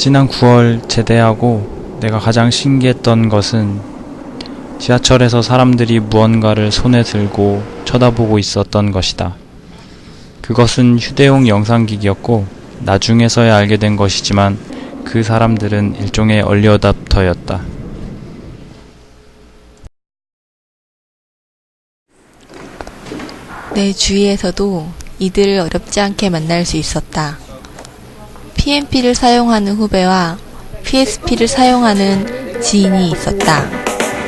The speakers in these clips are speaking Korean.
지난 9월 제대하고 내가 가장 신기했던 것은 지하철에서 사람들이 무언가를 손에 들고 쳐다보고 있었던 것이다. 그것은 휴대용 영상기기였고 나중에서야 알게 된 것이지만 그 사람들은 일종의 얼리어답터였다. 내 주위에서도 이들을 어렵지 않게 만날 수 있었다. PMP를 사용하는 후배와 PSP를 사용하는 지인이 있었다.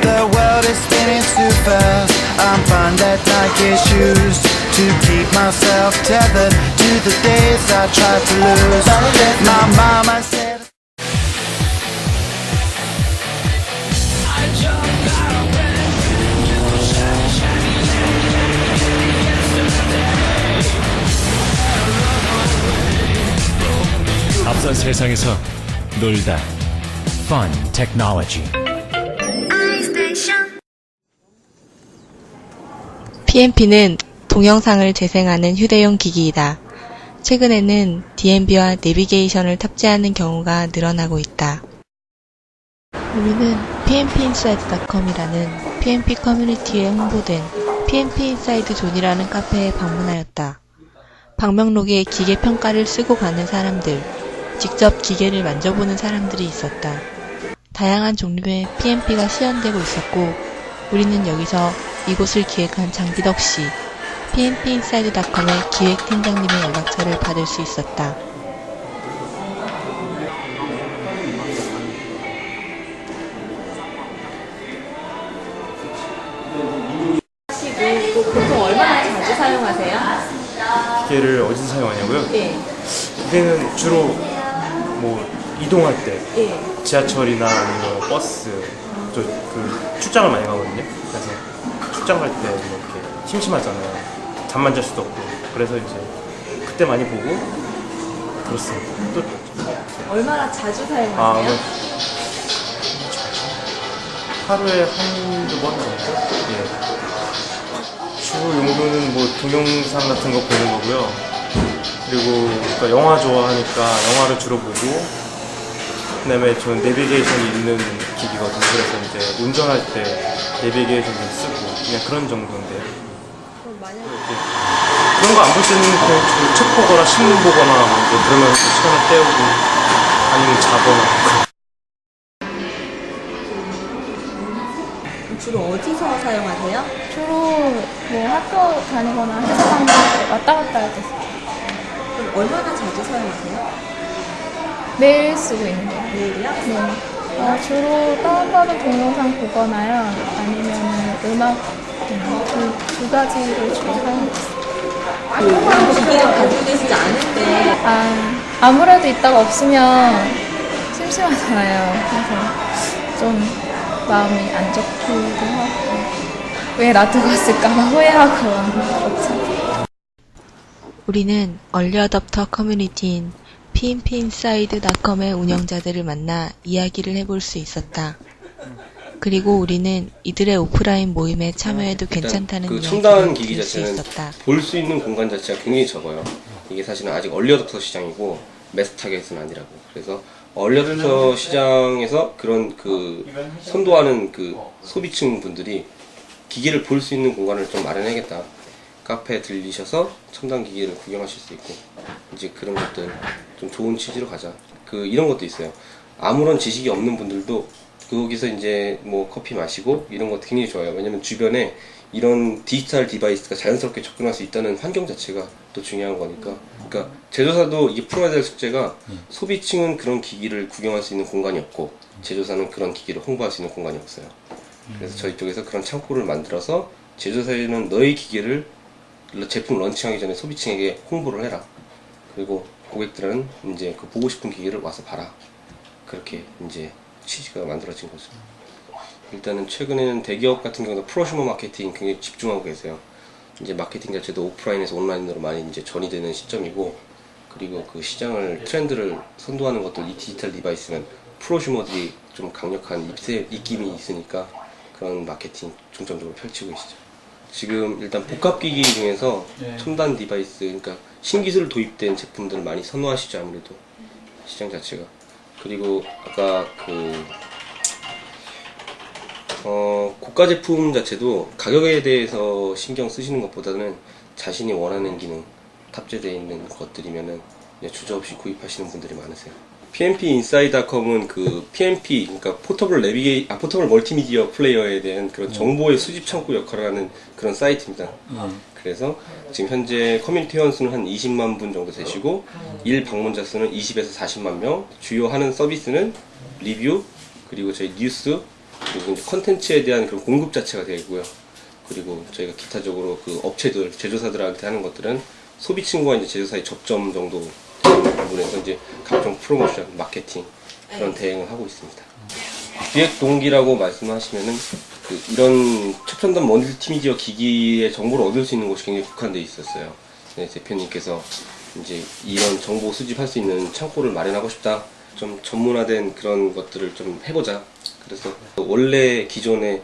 The world is spinning too fast. I'm fine that Nike shoes to keep myself tethered to the days I tried to lose. My mama 세상에서 놀다 Fun Technology PMP는 동영상을 재생하는 휴대용 기기이다. 최근에는 DMB와 내비게이션을 탑재하는 경우가 늘어나고 있다. 우리는 PMPinsider.com이라는 PMP 커뮤니티에 홍보된 PMP 인사이드 존이라는 카페에 방문하였다. 방명록에 기계 평가를 쓰고 가는 사람들, 직접 기계를 만져보는 사람들이 있었다. 다양한 종류의 PMP가 시연되고 있었고, 우리는 여기서 이곳을 기획한 장기덕 씨, PMPinsider.com의 기획팀장님의 연락처를 받을 수 있었다. 때 예. 지하철이나 아니면 버스 저그 출장을 많이 가거든요. 그래서 출장 갈때뭐 이렇게 심심하잖아요. 잠만 잘 수도 없고 그래서 이제 그때 많이 보고 그렇습니다. 또 얼마나 자주 아, 사용하세요? 뭐 하루에 한두 번 정도? 예. 주 용도는 뭐 동영상 같은 거 보는 거고요. 그리고 그러니까 영화 좋아하니까 영화를 주로 보고 그다음에 전 내비게이션이 있는 기기거든요. 그래서 이제 운전할 때 내비게이션 좀 쓰고 그냥 그런 정도인데. 이렇게 그런 거 안 볼 때는 그냥 주로 책 보거나 신문 보거나 뭐 이제 그러면서 시간을 때우고 아니면 자거나 주로 어디서 사용하세요? 주로 뭐 학교 다니거나 회사 때 왔다 갔다 할 때 그럼 얼마나 자주 사용하세요? 매일 쓰고 있는 거예요. 매일이요? 네. 어, 주로 다운받은 동영상 보거나요. 아니면 음악 음, 두, 두 가지를 주로 사용하고 있어요. 기기를 가지고 계시지 때 아, 아무래도 있다가 없으면 심심하잖아요. 그래서 좀 마음이 안 좋기도 하고 왜봐 후회하고. 우리는 얼리어답터 커뮤니티인 PMPinsider.com의 운영자들을 만나 이야기를 해볼 수 있었다. 그리고 우리는 이들의 오프라인 모임에 참여해도 괜찮다는 그 이야기를 첨단 기기 들을 수 자체는 있었다. 볼수 있는 공간 자체가 굉장히 적어요. 이게 사실은 아직 얼리어답터 시장이고 매스 타겟은 아니라고. 그래서 얼리어답터 시장에서 그런 그 선도하는 그 소비층 분들이 기계를 볼 수 있는 공간을 좀 마련해야겠다. 카페에 들리셔서 첨단 기기를 구경하실 수 있고 이제 그런 것들 좀 좋은 취지로 가자. 그 이런 것도 있어요. 아무런 지식이 없는 분들도 거기서 이제 뭐 커피 마시고 이런 거 굉장히 좋아요. 왜냐면 주변에 이런 디지털 디바이스가 자연스럽게 접근할 수 있다는 환경 자체가 또 중요한 거니까. 그러니까 제조사도 이게 풀어야 될 숙제가 소비층은 그런 기기를 구경할 수 있는 공간이 없고 제조사는 그런 기기를 홍보할 수 있는 공간이 없어요. 그래서 저희 쪽에서 그런 창구를 만들어서 제조사에는 너의 기계를 제품 런칭하기 전에 소비층에게 홍보를 해라. 그리고 고객들은 이제 그 보고 싶은 기계를 와서 봐라. 그렇게 이제 취지가 만들어진 거죠. 일단은 최근에는 대기업 같은 경우도 프로슈머 마케팅 굉장히 집중하고 계세요. 이제 마케팅 자체도 오프라인에서 온라인으로 많이 이제 전이 되는 시점이고, 그리고 그 시장을 트렌드를 선도하는 것도 이 디지털 디바이스는 프로슈머들이 좀 강력한 입세 입김이 있으니까 그런 마케팅 중점적으로 펼치고 있죠. 지금 일단 복합기기 중에서 첨단 디바이스, 그러니까 신기술 도입된 제품들을 많이 선호하시죠 아무래도 시장 자체가. 그리고 아까 그 어, 고가 제품 자체도 가격에 대해서 신경 쓰시는 것보다는 자신이 원하는 기능 탑재되어 있는 것들이면은 주저없이 구입하시는 분들이 많으세요. PMP 인사이드닷컴은 그 PMP 그러니까 포터블 내비게 아 포터블 멀티미디어 플레이어에 대한 그런 정보의 수집 창구 역할을 하는 그런 사이트입니다. 그래서 지금 현재 커뮤니티 회원 수는 한 20만 분 정도 되시고 일 방문자 수는 20에서 40만 명. 주요 하는 서비스는 리뷰 그리고 저희 뉴스 그리고 이제 컨텐츠에 대한 그런 공급 자체가 되고요. 그리고 저희가 기타적으로 그 업체들 제조사들한테 하는 것들은 소비층과 이제 제조사의 접점 정도 부분에서 이제 각종 프로모션, 마케팅 그런 대응을 하고 있습니다. 기획 동기라고 말씀하시면은 그 이런 최첨단 멀티미디어 기기의 정보를 얻을 수 있는 곳이 굉장히 국한돼 있었어요. 네, 대표님께서 이제 이런 정보 수집할 수 있는 창고를 마련하고 싶다. 좀 전문화된 그런 것들을 좀 해보자. 그래서 원래 기존에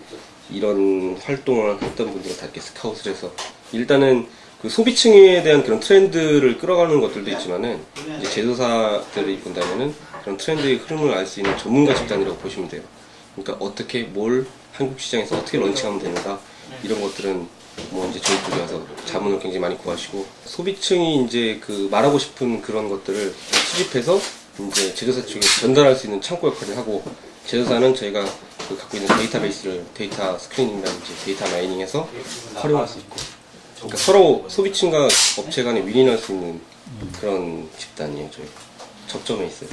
이런 활동을 했던 분들은 다 이렇게 스카웃을 해서 일단은 그 소비층에 대한 그런 트렌드를 끌어가는 것들도 있지만은 이제 제조사들이 본다면은 그런 트렌드의 흐름을 알 수 있는 전문가 집단이라고 보시면 돼요. 그러니까 어떻게 뭘 한국 시장에서 어떻게 런칭하면 되는가 이런 것들은 뭐 이제 저희 쪽에 와서 자문을 굉장히 많이 구하시고 소비층이 이제 그 말하고 싶은 그런 것들을 수집해서 이제 제조사 쪽에 전달할 수 있는 창구 역할을 하고 제조사는 저희가 그 갖고 있는 데이터베이스를 데이터 스크리닝이라든지 데이터 마이닝해서 활용할 수 있고 그러니까 서로 소비층과 업체 간에 윈윈할 수 있는 그런 집단이에요 저희 접점에 있어요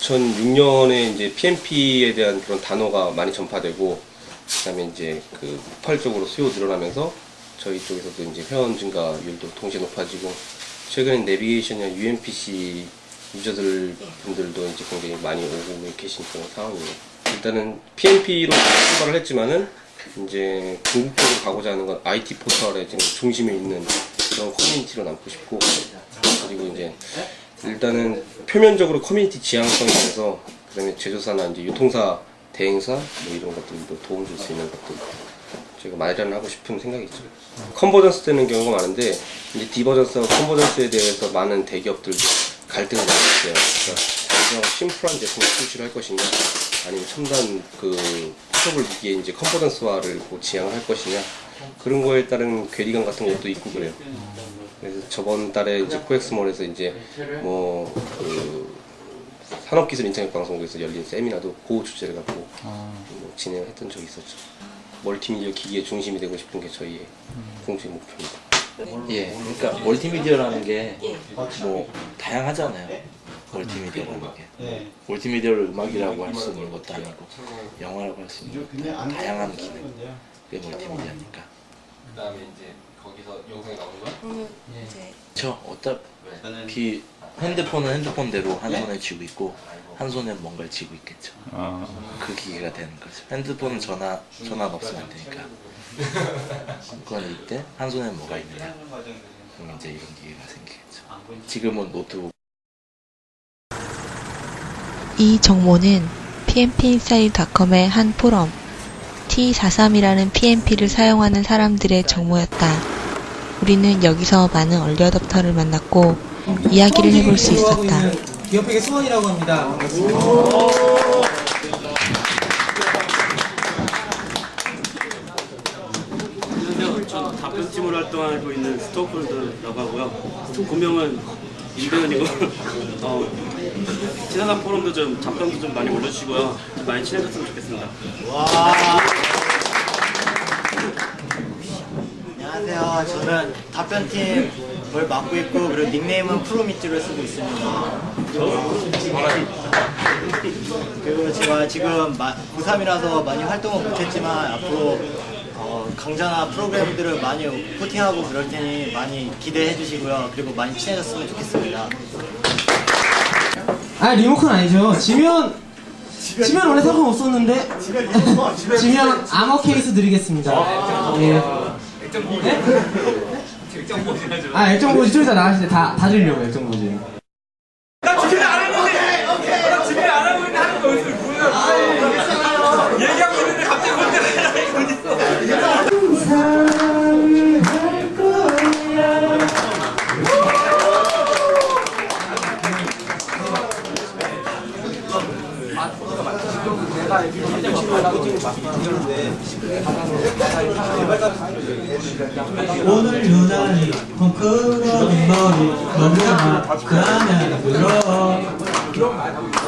2006년에 이제 PMP에 대한 그런 단어가 많이 전파되고 그 다음에 이제 그 폭발적으로 수요 늘어나면서 저희 쪽에서도 이제 회원 증가율도 동시에 높아지고 최근에 내비게이션이나 UMPC 유저들 분들도 이제 굉장히 많이 오고 계신 그런 상황이에요. 일단은 PMP로 출발을 했지만은 이제 궁극적으로 가고자 하는 건 IT 포털의 지금 중심에 있는 그런 커뮤니티로 남고 싶고 그리고 이제 일단은 표면적으로 커뮤니티 지향성에 대해서 그다음에 제조사나 이제 유통사 대행사 뭐 이런 것들도 도움 줄 수 있는 것들 제가 마련하고 싶은 생각이 있죠. 컨버전스 되는 경우가 많은데 이제 디버전스와 컨버전스에 대해서 많은 대기업들도 갈등을 많이 했어요. 그러니까 심플한 제품을 출시를 할 것이냐 아니면 첨단 그 포터블 기기에 이제 컨버전스화를 뭐 지향을 할 것이냐 그런 거에 따른 괴리감 같은 것도 있고 그래요. 그래서 저번 달에 이제 코엑스몰에서 이제 뭐그 산업기술 인터넷 방송국에서 열린 세미나도 그 주제를 갖고 뭐 진행을 했던 적이 있었죠. 멀티미디어 기기의 중심이 되고 싶은 게 저희의 공식 목표입니다. 예, 그러니까 멀티미디어라는 게 뭐 다양하잖아요. 멀티미디어라는 게 멀티미디어를 음악이라고 할 수 있는 것도 아니고 영화라고 할 수 있는 것도 아니고 다양한 기능 그게 멀티미디어니까. 그다음에 이제 거기서 영상이 나오는 거야? 그러면 이제 저 어차피 핸드폰은 핸드폰대로 한 손에 쥐고 있고 한 손에 뭔가를 쥐고 있겠죠. 아, 그 기계가 되는 거죠. 핸드폰은 전화 전화가 없으면 되니까. 그건 이때 한 손에 뭐가 있느냐. 그럼 이제 이런 기계가 생기겠죠. 지금은 노트북 이 정모는 pmpinsight.com의 한 포럼 T43이라는 PMP를 사용하는 사람들의 정모였다. 우리는 여기서 많은 얼리어답터를 만났고 이야기를 해볼 수 있었다. 기업회계 수원이라고 합니다. 답변팀으로 활동하고 있는 스토크홀드라고 하고요. 본명은 임배현이고 어, 지난한 포럼도 좀 답변도 좀 많이 올려주시고요. 좀 많이 친해졌으면 좋겠습니다. 안녕하세요. 저는 답변팀을 맡고 있고 그리고 닉네임은 프로미트를 쓰고 있습니다. 그리고 제가 지금 마- 고3이라서 많이 활동은 못했지만 앞으로 어, 강좌나 프로그램들을 많이 포팅하고 그럴 테니 많이 기대해 주시고요. 그리고 많이 친해졌으면 좋겠습니다. 아 리모컨 아니죠. 지면 지면 원래 상관 없었는데. 지면 암호 케이스 드리겠습니다. 예. 아 액정보지 좀 이따 나가실 때다 다 드리려고 액정보지. 춤을 유난히 펑크러는 머리 너무나 그하면 들어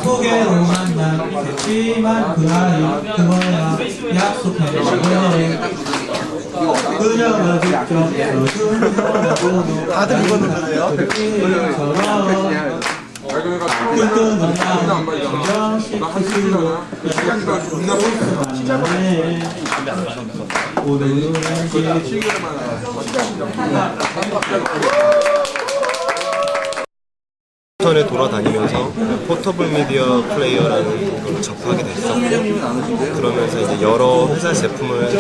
소개로 만나겠지만 그 아이 그거야 약속해 그녀가 직접 써준 거라고도 다들 이거는 그래요? 끈끈한 오늘은 인터넷 돌아다니면서 포터블 미디어 플레이어라는 걸 접하게 됐었고 그러면서 이제 여러 회사 제품을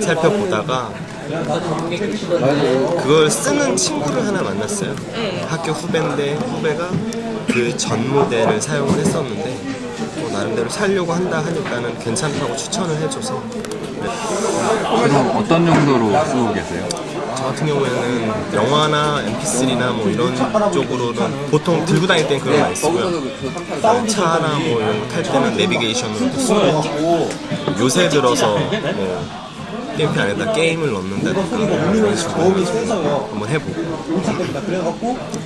살펴보다가 그걸 쓰는 친구를 하나 만났어요. 학교 후배인데 후배가 그 전 모델을 사용을 했었는데 뭐 나름대로 살려고 한다 하니까는 괜찮다고 추천을 해줘서 그럼 어떤 정도로 쓰고 계세요? 저 같은 경우에는 영화나 mp3나 뭐 이런 쪽으로는 보통 들고 다닐 땐 그걸 많이 쓰고요. 차나 뭐 이런 거 탈 때는 내비게이션으로도 쓰고 요새 들어서 뭐 PMP 안에다 게임을 넣는다든가 뭐 이런 식으로 한번 해보고.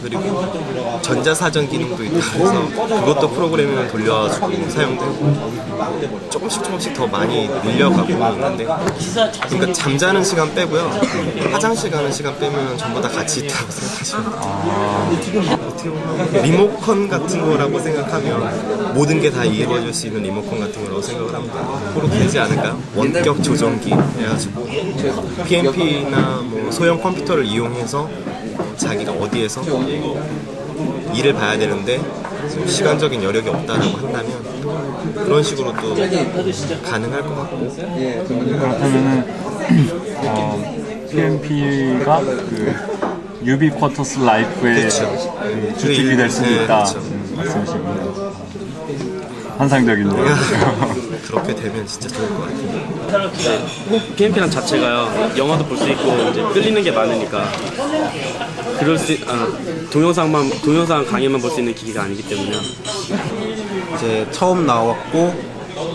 그리고 전자사전 기능도 있다 그래서 그것도 프로그래밍을 돌려가지고 사용도 해보고 조금씩 조금씩 더 많이 늘려가고 있는데 그러니까 잠자는 시간 빼고요. 화장실 가는 시간 빼면 전부 다 같이 있다고 생각하시면 어떻게 보면 리모컨 같은 거라고 생각하면 모든 게 다 이루어질 수 있는 리모컨 같은 거라고 생각을 합니다. 앞으로 되지 않을까? 원격 조정기. 해가지고 PMP나 뭐 소형 컴퓨터를 이용해서 자기가 어디에서 일을 봐야 되는데 시간적인 여력이 없다라고 한다면 그런 식으로 또 가능할 것 같고 그렇다면은 어, PMP가 그 유비 쿼터스 라이프의 그 주축이 될 수도 네, 있다 그쵸. 음, 말씀이시군요. 환상적인데요. 그렇게 되면 진짜 좋을 것 같아요. PMP란 자체가요 영화도 볼 수 있고 이제 끌리는 게 많으니까 그럴 수 아, 동영상만 동영상 강의만 볼 수 있는 기기가 아니기 때문에 이제 처음 나왔고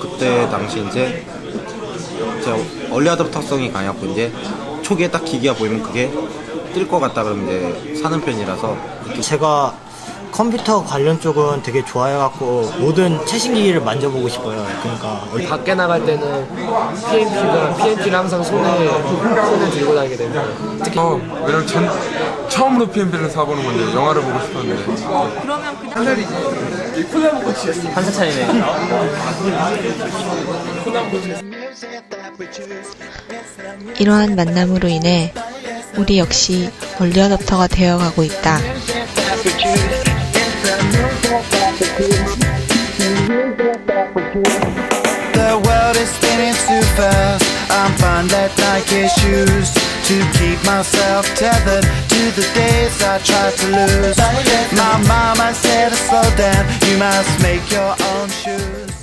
그때 당시 이제 제가 얼리 아답터성이 강했고 이제 초기에 딱 기기가 보이면 그게 뜰 것 같다 그러면 이제 사는 편이라서 제가 컴퓨터 관련 쪽은 되게 좋아해갖고 모든 최신 기기를 만져보고 싶어요. 그러니까 밖에 나갈 때는 PMP가 PMP를 항상 손에 손에 들고 다니게 됩니다. 특히 어, 왜냐면 전 처음으로 PMP를 사보는 건데 영화를 보고 싶었는데 그러면 그냥 한사 차이네. 이러한 만남으로 인해 우리 역시 얼리어답터가 되어가고 있다. The world is spinning too fast. I'm fine that Nike shoes to keep myself tethered to the days I tried to lose. My mama said to slow down. You must make your own shoes.